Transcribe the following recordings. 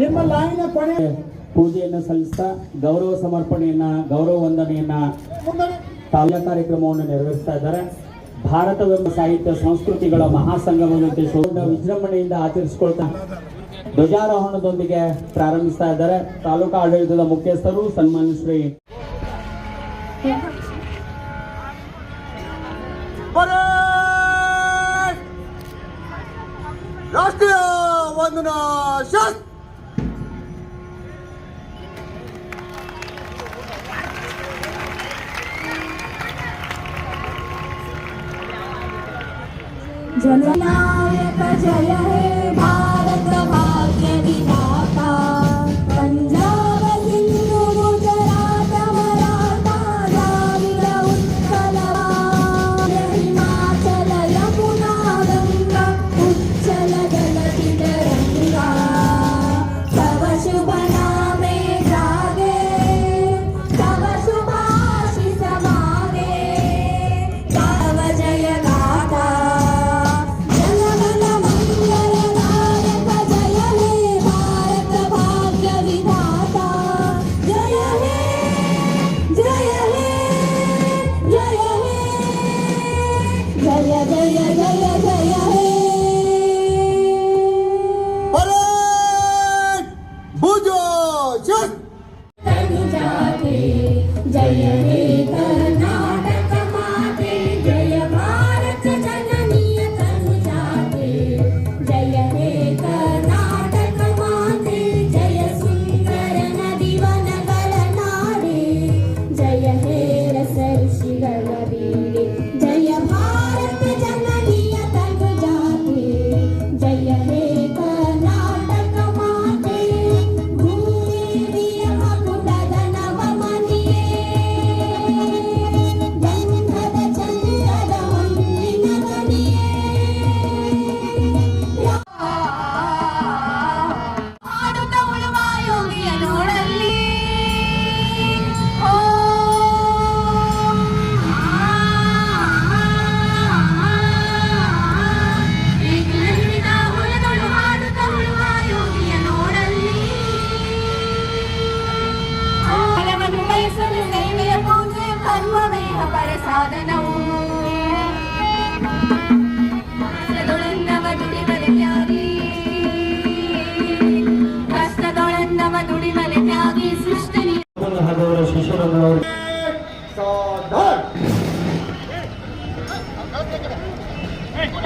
ನಿಮ್ಮ ಲಾಯಿನ ಕೊನೆ ಪೂಜೆಯನ್ನು ಸಲ್ಲಿಸ್ತಾ ಗೌರವ ಸಮರ್ಪಣೆಯನ್ನ ಗೌರವ ವಂದನೆಯನ್ನ ತಾಲಾ ಕಾರ್ಯಕ್ರಮವನ್ನು ನೆರವೇರಿಸ್ತಾ ಇದ್ದಾರೆ. ಭಾರತವೆಂಬ ಸಾಹಿತ್ಯ ಸಂಸ್ಕೃತಿಗಳ ಮಹಾಸಂಗಮದಂತೆ ವಿಜೃಂಭಣೆಯಿಂದ ಆಚರಿಸಿಕೊಳ್ತಾ ಧ್ವಜಾರೋಹಣದೊಂದಿಗೆ ಪ್ರಾರಂಭಿಸ್ತಾ ಇದ್ದಾರೆ. ತಾಲೂಕಾ ಆಡಳಿತದ ಮುಖ್ಯಸ್ಥರು ಸನ್ಮಾನ್ಯ ಶ್ರೀ ಬರೋ 누나 샷! 전화 나의 빠져야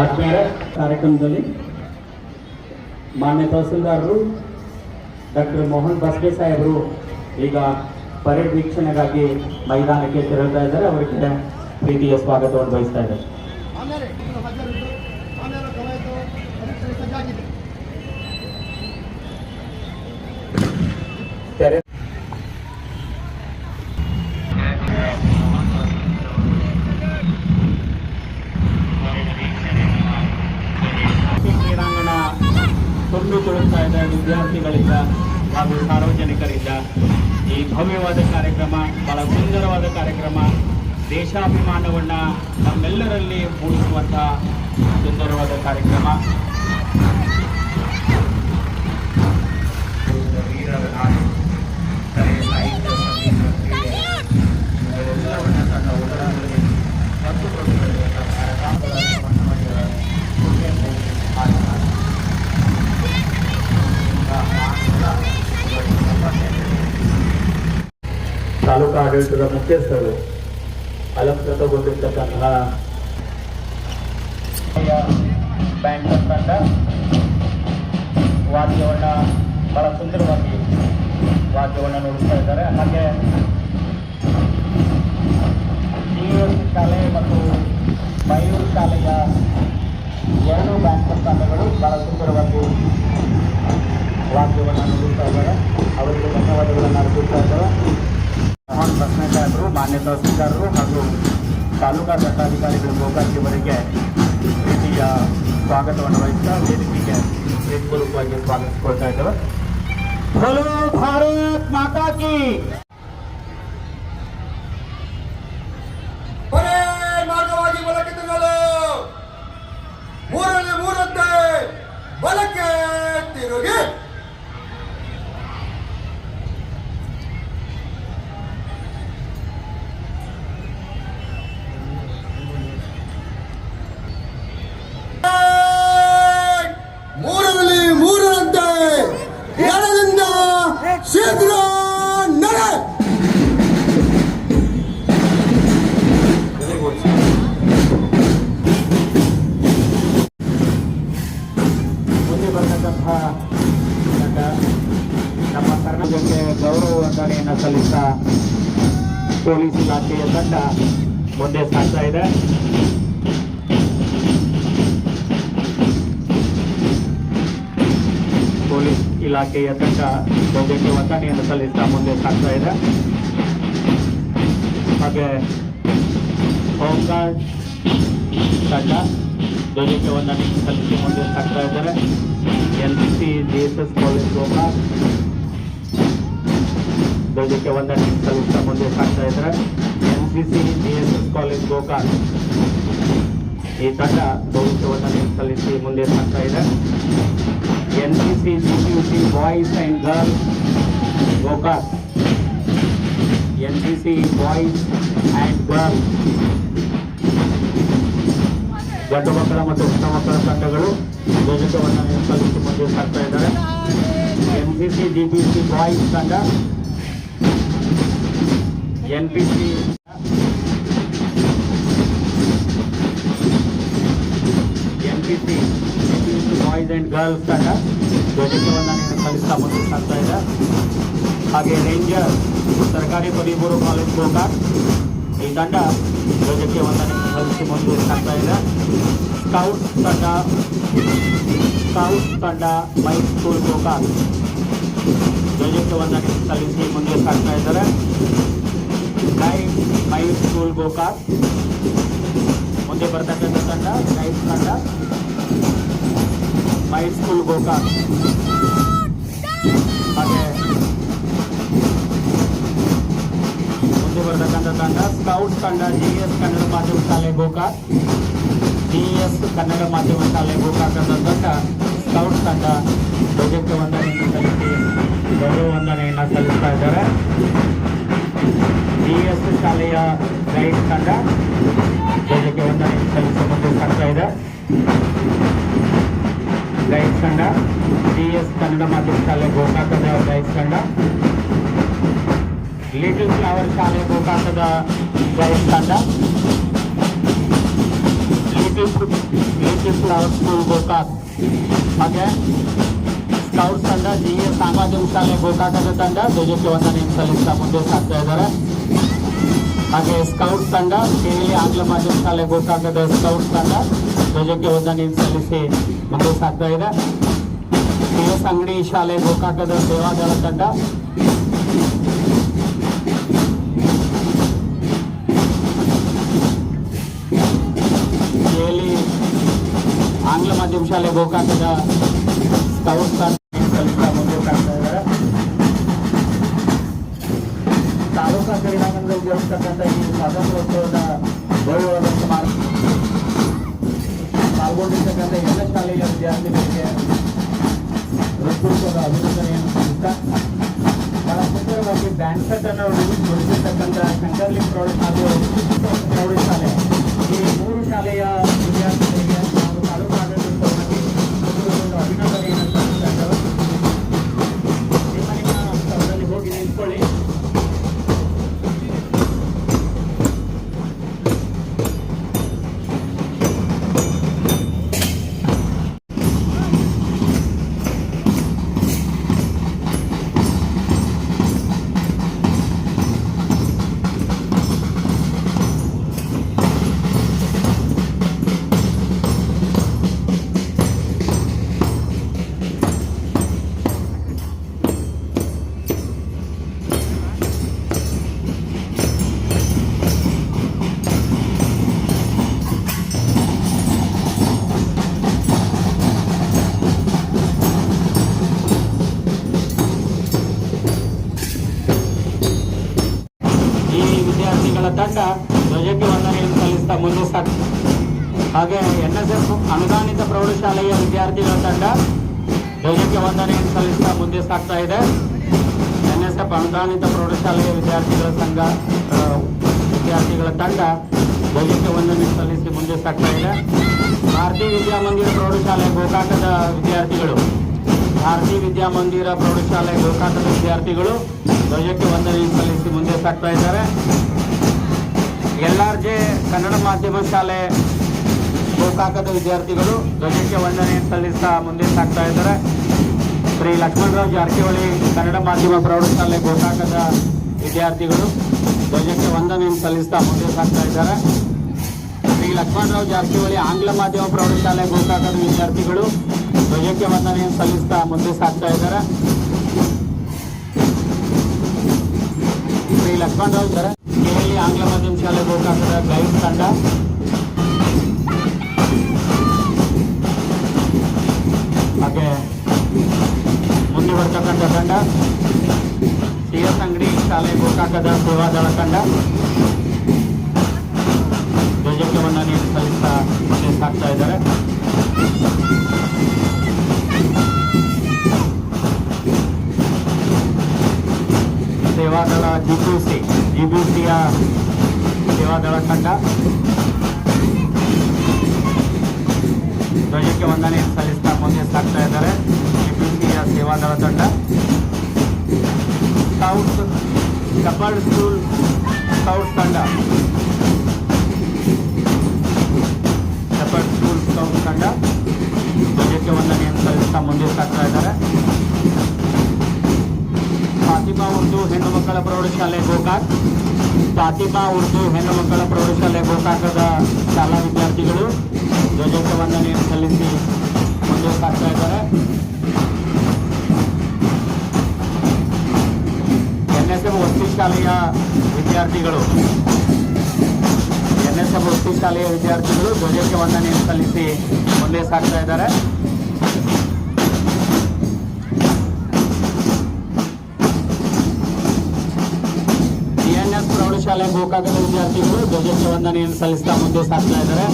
ಆತ್ಮೀಯರ ಕಾರ್ಯಕ್ರಮದಲ್ಲಿ ಮಾನ್ಯ ತಹಸೀಲ್ದಾರರು ಡಾಕ್ಟರ್ ಮೋಹನ್ ಬಸ್ಗೆ ಸಾಹೇಬರು ಈಗ ಪರೇಡ್ ವೀಕ್ಷಣೆಗಾಗಿ ಮೈದಾನಕ್ಕೆ ತೆರಳ್ತಾ ಇದ್ದಾರೆ ಅವರಿಗೆ ಪ್ರೀತಿಯ ಸ್ವಾಗತವನ್ನು ಬಯಸ್ತಾ ಇದ್ದಾರೆ ಆಮೇಲೆ ಇನ್ನು ಹಜಾರಿದ್ದು ಆಮೇಲೆ ಕವಾಯತು ಪರೀಕ್ಷೆ ಸಜ್ಜಾಗಿದೆ ತೆರೆ ತುಳುಕ್ತಾ ಇದೆ ವಿದ್ಯಾರ್ಥಿಗಳಿಂದ ಹಾಗೂ ಸಾರ್ವಜನಿಕರಿಂದ. ಈ ಭವ್ಯವಾದ ಕಾರ್ಯಕ್ರಮ ಬಹಳ ಸುಂದರವಾದ ಕಾರ್ಯಕ್ರಮ ದೇಶಾಭಿಮಾನವನ್ನು ನಮ್ಮೆಲ್ಲರಲ್ಲಿ ಮೂಡಿಸುವಂತಹ ಸುಂದರವಾದ ಕಾರ್ಯಕ್ರಮ. ಸಾಹಿತ್ಯ, ಮತ್ತು ತಾಲೂಕು ಆಡಳಿತದ ಮುಖ್ಯಸ್ಥರು ಅಲಂಕೃತಗೊಂಡಿರ್ತಕ್ಕಂತಹ ಬ್ಯಾಂಕ್ ತಂಡ ವಾದ್ಯವನ್ನ ಬಹಳ ಸುಂದರವಾಗಿ ವಾದ್ಯವನ್ನು ನೋಡುತ್ತಾ ಇದ್ದಾರೆ. ಹಾಗೆ ಶಾಲೆ ಮತ್ತು ಮಯೂರು ಶಾಲೆಯ ಎರಡು ಬ್ಯಾಂಕ್ ತಂಡಗಳು ಬಹಳ ಸುಂದರವಾಗಿ ವಾದ್ಯವನ್ನು ನುಡಿಸ್ತಾ ಇದ್ದಾರೆ. ಅವರಿಗೆ ಧನ್ಯವಾದಗಳನ್ನು ಅರ್ಪಿಸ್ತಾ ಇದ್ದಾರೆ ಸಾಹೇಬರು ಮಾನ್ಯ ತಹಸೀಲ್ದಾರರು ಹಾಗೂ ತಾಲೂಕಾ ದಂಡಾಧಿಕಾರಿಗಳು ಗೋಕಾಕಿಯವರಿಗೆ ಪ್ರೀತಿಯ ಸ್ವಾಗತವನ್ನು ವಹಿಸ್ತಾ ವೇದಿಕೆಗೆ ಪ್ರೀತಿಪೂರ್ವಕವಾಗಿ ಸ್ವಾಗತಿಸಿಕೊಳ್ತಾ ಇದ್ದಾರೆ ಭಾರತ್ ಮಾತಾ ಇಲಾಖೆಯ ತಂಡ ಧ್ವಜಕ್ಕೆ ವಂದನೆಯನ್ನು ಸಲ್ಲಿಸ್ತಾ ಮುಂದೆ ಸಾಗ್ತಾ ಇದೆ. ಹಾಗೆ ಹೋಮ್ಗಾರ್ಡ್ ತಂಡ ಧ್ವಜಕ್ಕೆ ವಂದನೆ ಸಲ್ಲಿಸಿ ಮುಂದೆ ಸಾಗ್ತಾ ಇದ್ದಾರೆ. L C G S S college, Gokak ಧ್ವಜಕ್ಕೆ ವಂದನೆ ಸಲ್ಲಿಸ್ತಾ ಮುಂದೆ ಸಾಗ್ತಾ ಇದ್ದಾರೆ. N C C, G S S college, Gokak ಈ ತಂಡ ಧ್ವಜಕ್ಕೆ ವಂದನೆ ಸಲ್ಲಿಸಿ ಮುಂದೆ ಸಾಗ್ತಾ ಇದೆ. N C C C U C boys and girls Gokak. N C C boys and girls. ಗಂಡು ಮಕ್ಕಳ ಮತ್ತು ಹೆಣ್ಣು ಮಕ್ಕಳ ತಂಡಗಳು ಧ್ವಜಕ್ಕೆ ವಂದನೆ ಸಲ್ಲಿಸಿ ಮುಂದೆ ಸಾಗ್ತಾ ಇದ್ದಾರೆ. N C C D P C boys ತಂಡ. N P C N P C boys and girls ತಂಡ ಧ್ವಜಕ್ಕೆ ವಂದನೆಯನ್ನು ಸಲ್ಲಿಸ್ತಾ ಮುಂದೆ ಸಾಗ್ತಾ ಇದೆ. ಹಾಗೆ ರೇಂಜರ್ ಸರ್ಕಾರಿ ಪದವಿ ಪೂರ್ವ ಕಾಲೇಜ್ ಗೋಕಾಕ್ ಈ ತಂಡ ಧ್ವಜಕ್ಕೆ ವಂದನೆ ಸಲ್ಲಿಸಿ ಮುಂದೆ ಸಾಗ್ತಾ ಇದೆ. ಸ್ಕೌಟ್ಸ್ ತಂಡ ಸ್ಕೌಟ್ಸ್ ತಂಡ ಮೈ ಸ್ಕೂಲ್ ಗೋಕಾಕ್ ಧ್ವಜಕ್ಕೆ ವಂದನೆ ಸಲ್ಲಿಸಿ ಮುಂದೆ ಸಾಗ್ತಾ ಇದ್ದಾರೆ. ಗೈಡ್ ಮೈ ಸ್ಕೂಲ್ ಗೋಕಾಕ್ ಮುಂದೆ ಬರ್ತಕ್ಕಂಥ ತಂಡ ಗೈಡ್ ತಂಡ ಮೈ ಸ್ಕೂಲ್ ಗೋಕಾಕ್ ಹಾಗೆ ಮುಂದೆ ಬರ್ತಕ್ಕಂಥ ತಂಡ ಸ್ಕೌಟ್ ತಂಡ ಜಿ ಎಸ್ ಕನ್ನಡ ಮಾಧ್ಯಮ ಶಾಲೆ ಗೋಕಾಕ್ ಜಿ ಎಸ್ ಕನ್ನಡ ಮಾಧ್ಯಮ ಶಾಲೆ ಗೋಕಾಕ್ ಅಂತ ತಂಡ ಸ್ಕೌಟ್ ತಂಡ ಧ್ವಜಕ್ಕೆ ವಂದನೆಯನ್ನು ಸಲ್ಲಿಸಿ ಗೌರವ ವಂದನೆಯನ್ನು ಸಲ್ಲಿಸ್ತಾ ಇದ್ದಾರೆ. ಜಿ ಎಸ್ ಶಾಲೆಯ ಗೈಡ್ ತಂಡ ಧ್ವಜಕ್ಕೆ ವಂದನೆಯನ್ನು ಸಲ್ಲಿಸುವ ಮುಂದೆ ಸಾಗ್ತಾ ಇದೆ. ಗೈಡ್ ತಂಡ ಜಿ ಎಸ್ ಕನ್ನಡ ಮಾಧ್ಯಮ ಶಾಲೆ ಗೋಕಾಕದ ಗೈಡ್ ತಂಡ ಲಿಟಲ್ ಫ್ಲವರ್ ಶಾಲೆ ಗೋಕಾಕದ ಗೈಡ್ ತಂಡ little little flower school Gokak ಹಾಗೆ ಸ್ಕೌಟ್ಸ್ ತಂಡ ಜಿ ಎಸ್ ಸಾಮಾಜಿಕ ಶಾಲೆ ಗೋಕಾಕದ ತಂಡ ಧ್ವಜಕ್ಕೆ ವಂದನೆಯನ್ನು ಸಲ್ಲಿಸ್ತಾ ಮುಂದೆ ಸಾಗ್ತಾ ಇದ್ದಾರೆ ಹಾಗೆ ಸ್ಕೌಟ್ಸ್ ತಂಡ ಕೇಳಿ ಆಂಗ್ಲ ಮಾಧ್ಯಮ ಶಾಲೆ ಗೋಕಾಕದ ಸ್ಕೌಟ್ಸ್ ತಂಡ ಧ್ವಜಕ್ಕೆ ವಂದನೆಯನ್ನು ಸಲ್ಲಿಸಿ ಮುಂದೆ ಸಾಗ್ತಾ ಇದೆ ಕೆ ಎಸ್ ಅಂಗಡಿ ಶಾಲೆ ಗೋಕಾಕದ ಸೇವಾದಳ ತಂಡ ಕೇಳಿ ಆಂಗ್ಲ ಮಾಧ್ಯಮ ಶಾಲೆ ಗೋಕಾಕದ ಸ್ಕೌಟ್ಸ್ ತಂಡ ಸಲ್ಲಿಸ್ತಾ ಮುಂದೆ ಸಾಗ್ತಾ ಇದ್ದಾರೆ ತಾಲೂಕಾ ಕ್ರೀಡಾಂಗಣದಲ್ಲಿ ಜರುಗಿಸ್ತಕ್ಕಂಥ ಈ ಸ್ವಾತಂತ್ರ್ಯೋತ್ಸವದ ಗೌರವದ ಸಮಾರಂಭ ಪಾಲ್ಗೊಂಡಿರ್ತಕ್ಕಂಥ ಎಲ್ಲ ಶಾಲೆಯ ವಿದ್ಯಾರ್ಥಿಗಳಿಗೆ ಹೃತ್ಪೂರ್ವಕವಾದ ಅಭಿನಂದನೆಯನ್ನು ಬಹಳ ಸುಂದರವಾಗಿ ಸೆಟ್ ಅನ್ನು ನುಡಿಸಿರ್ತಕ್ಕಂಥ ಶಂಕರ್ಲಿ ಪ್ರೌಢ ಹಾಗೂ ಪ್ರೌಢಶಾಲೆ. ಈ ಮೂರು ಶಾಲೆಯ ವಿದ್ಯಾರ್ಥಿಗಳಿಗೆ ವಿದ್ಯಾರ್ಥಿಗಳ ತಂಡ ಧ್ವಜಕ್ಕೆ ವಂದನೆಯನ್ನು ಸಲ್ಲಿಸ್ತಾ ಮುಂದೆ ಸಾಗ್ ಹಾಗೆ ಎನ್ ಎಸ್ ಎಫ್ ಅನುದಾನಿತ ಪ್ರೌಢಶಾಲೆಯ ವಿದ್ಯಾರ್ಥಿಗಳ ತಂಡ ಧ್ವಜಕ್ಕೆ ವಂದನೆಯನ್ನು ಸಲ್ಲಿಸ್ತಾ ಮುಂದೆ ಸಾಗ್ತಾ ಇದೆ. ಎನ್ ಎಸ್ ಎಫ್ ಅನುದಾನಿತ ಪ್ರೌಢಶಾಲೆಯ ವಿದ್ಯಾರ್ಥಿಗಳ ಸಂಘ ವಿದ್ಯಾರ್ಥಿಗಳ ತಂಡ ಧ್ವಜಕ್ಕೆ ವಂದನೆ ಸಲ್ಲಿಸಿ ಮುಂದೆ ಸಾಗ್ತಾ ಇದೆ. ಭಾರತೀಯ ವಿದ್ಯಾಮಂದಿರ ಪ್ರೌಢಶಾಲೆ ಗೋಕಾಕದ ವಿದ್ಯಾರ್ಥಿಗಳು, ಭಾರತೀಯ ವಿದ್ಯಾಮಂದಿರ ಪ್ರೌಢಶಾಲೆ ಗೋಕಾಕದ ವಿದ್ಯಾರ್ಥಿಗಳು ಧ್ವಜಕ್ಕೆ ವಂದನೆ ಸಲ್ಲಿಸಿ ಮುಂದೆ ಸಾಗ್ತಾ ಇದ್ದಾರೆ. ಎಲ್ ಜೆ ಕನ್ನಡ ಮಾಧ್ಯಮ ಶಾಲೆ ಗೋಕಾಕದ ವಿದ್ಯಾರ್ಥಿಗಳು ಧ್ವಜಕ್ಕೆ ವಂದನೆ ಸಲ್ಲಿಸ್ತಾ ಮುಂದೆ ಸಾಗ್ತಾ ಇದ್ದಾರೆ. ಶ್ರೀ ಲಕ್ಷ್ಮಣರಾವ್ ಜಾರಕಿಹೊಳಿ ಕನ್ನಡ ಮಾಧ್ಯಮ ಪ್ರೌಢಶಾಲೆ ಗೋಕಾಕದ ವಿದ್ಯಾರ್ಥಿಗಳು ಧ್ವಜಕ್ಕೆ ವಂದನೆ ಸಲ್ಲಿಸ್ತಾ ಮುಂದೆ ಸಾಗ್ತಾ ಇದ್ದಾರೆ. ಶ್ರೀ ಲಕ್ಷ್ಮಣರಾವ್ ಜಾರಕಿಹೊಳಿ ಆಂಗ್ಲ ಮಾಧ್ಯಮ ಪ್ರೌಢಶಾಲೆ ಗೋಕಾಕದ ವಿದ್ಯಾರ್ಥಿಗಳು ಧ್ವಜಕ್ಕೆ ವಂದನೆ ಸಲ್ಲಿಸ್ತಾ ಮುಂದೆ ಸಾಗ್ತಾ ಇದ್ದಾರೆ. ಶ್ರೀ ಲಕ್ಷ್ಮಣರಾವ್ ಜರ ಆಂಗ್ಲ ಮಾಧ್ಯಮ ಶಾಲೆ ಗೋಕಾಕದ ಗೈಡ್ ತಂಡ. ಹಾಗೆ ಮುಂದೆ ಬರ್ತಕ್ಕಂಥ ತಂಡ. ಸಿ ಎಸ್ ಅಂಗಡಿ ಶಾಲೆ ಗೋಕಾಕದ ಸೇವಾದಳ ತಂಡ. ಧ್ವಜಕ್ಕೆ ನೀರು ಸಲ್ಲಿಸ್ತಾ ಮುಂದೆ ಸಾಕ್ತಾ ಇದ್ದಾರೆ. ಸೇವಾದಳ ಜಿಬಿಸಿ ಜಿಬಿಸಿಯ ಸೇವಾದಳ ತಂಡ ಧ್ವಜಕ್ಕೆ ವಂದನೆ ಸಲ್ಲಿಸ್ತಾ ಮುಂದೆ ಸಾಗ್ತಾ ಇದ್ದಾರೆ ಜಿಬಿಸಿಯ ಸೇವಾದಳ ತಂಡ ಸ್ಕೌಟ್ಸ್ ಕಪಲ್ ಸ್ಕೂಲ್ ಸ್ಕೌಟ್ಸ್ ತಂಡ ಕಪಲ್ ಸ್ಕೂಲ್ ಸ್ಕೌಟ್ಸ್ ತಂಡ ಧ್ವಜಕ್ಕೆ ವಂದನೆಯನ್ನು ಸಲ್ಲಿಸ್ತಾ ಮುಂದೆ ಸಾಗ್ತಾ ಇದ್ದಾರೆ ಫಾತಿಮಾ ಉರ್ದು ಹೆಣ್ಣು ಮಕ್ಕಳ ಪ್ರೌಢಶಾಲೆ ಗೋಕಾಕ್. ಫಾತಿಮಾ ಉರ್ದು ಹೆಣ್ಣು ಮಕ್ಕಳ ಪ್ರೌಢಶಾಲೆ ಗೋಕಾಕದ ಶಾಲಾ ವಿದ್ಯಾರ್ಥಿಗಳು ಧ್ವಜೋತ್ಸವವನ್ನು ಸಲ್ಲಿಸಿ ಮುಂದೆ ಸಾಗ್ತಾ ಇದ್ದಾರೆ. ಎನ್ ಎಸ್ ಎಂ ವಸ್ತಿ ಶಾಲೆಯ ವಿದ್ಯಾರ್ಥಿಗಳು ಎನ್ ಎಸ್ ಎಂ ವಸ್ತಿ ಶಾಲೆಯ ವಿದ್ಯಾರ್ಥಿಗಳು ಧ್ವಜಕ್ಕೆ ವಂದನೆಯನ್ನು ಸಲ್ಲಿಸಿ ಮುಂದೆ ಸಾಗ್ತಾ ಇದ್ದಾರೆ. ಪ್ರೌಢಶಾಲೆ ಗೋಕಾಕದ ವಿದ್ಯಾರ್ಥಿಗಳು ಧ್ವಜಕ್ಕೆ ವಂದನೆಯನ್ನು ಸಲ್ಲಿಸ್ತಾ ಮುಂದೆ ಸಾಗ್ತಾ ಇದ್ದಾರೆ.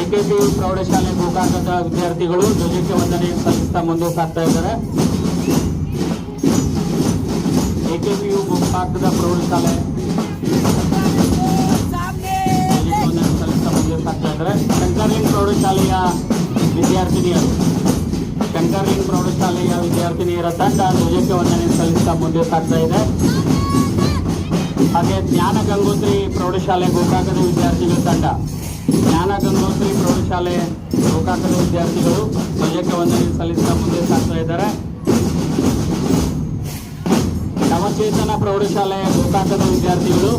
ಎಕೆಪಿ ಪ್ರೌಢಶಾಲೆ ಗೋಕಾಕದ ವಿದ್ಯಾರ್ಥಿಗಳು ಧ್ವಜಕ್ಕೆ ವಂದನೆಯನ್ನು ಸಲ್ಲಿಸ್ತಾ ಮುಂದೆ ಸಾಗ್ತಾ ಇದ್ದಾರೆ. ಎಕೆಪಿಯು ಗೋಕಾಕದ ಪ್ರೌಢಶಾಲೆ ಕಂಕರ್ಲಿಂಗ್ ಸಲ್ಲಿಸ್ತಾ ಮುಂದೆ ಸಾಗ್ತಾ ಇದ್ದಾರೆ. ಪ್ರೌಢಶಾಲೆಯ ವಿದ್ಯಾರ್ಥಿನಿಯರು. ಶಂಕರ್ಲಿಂಗ್ ಪ್ರೌಢಶಾಲೆಯ ವಿದ್ಯಾರ್ಥಿನಿಯರ ತಂಡ ಧ್ವಜಕ್ಕೆ ವಂದನೆ ಸಲ್ಲಿಸ್ತಾ ಮುಂದೆ ಸಾಗ್ತಾ ಇದೆ. ಹಾಗೆ ಜ್ಞಾನ ಗಂಗೋತ್ರಿ ಪ್ರೌಢಶಾಲೆ, ಗೋಕಾಕದ ವಿದ್ಯಾರ್ಥಿಗಳ ತಂಡ. ಜ್ಞಾನ ಗಂಗೋತ್ರಿ ಪ್ರೌಢಶಾಲೆ, ಗೋಕಾಕದ ವಿದ್ಯಾರ್ಥಿಗಳು ಧ್ವಜಕ್ಕೆ ವಂದನೆ ಸಲ್ಲಿಸ್ತಾ ಮುಂದೆ ಸಾಗ್ತಾ ಇದ್ದಾರೆ. ನವಚೇತನ ಪ್ರೌಢಶಾಲೆ, ಗೋಕಾಕದ ವಿದ್ಯಾರ್ಥಿಗಳು.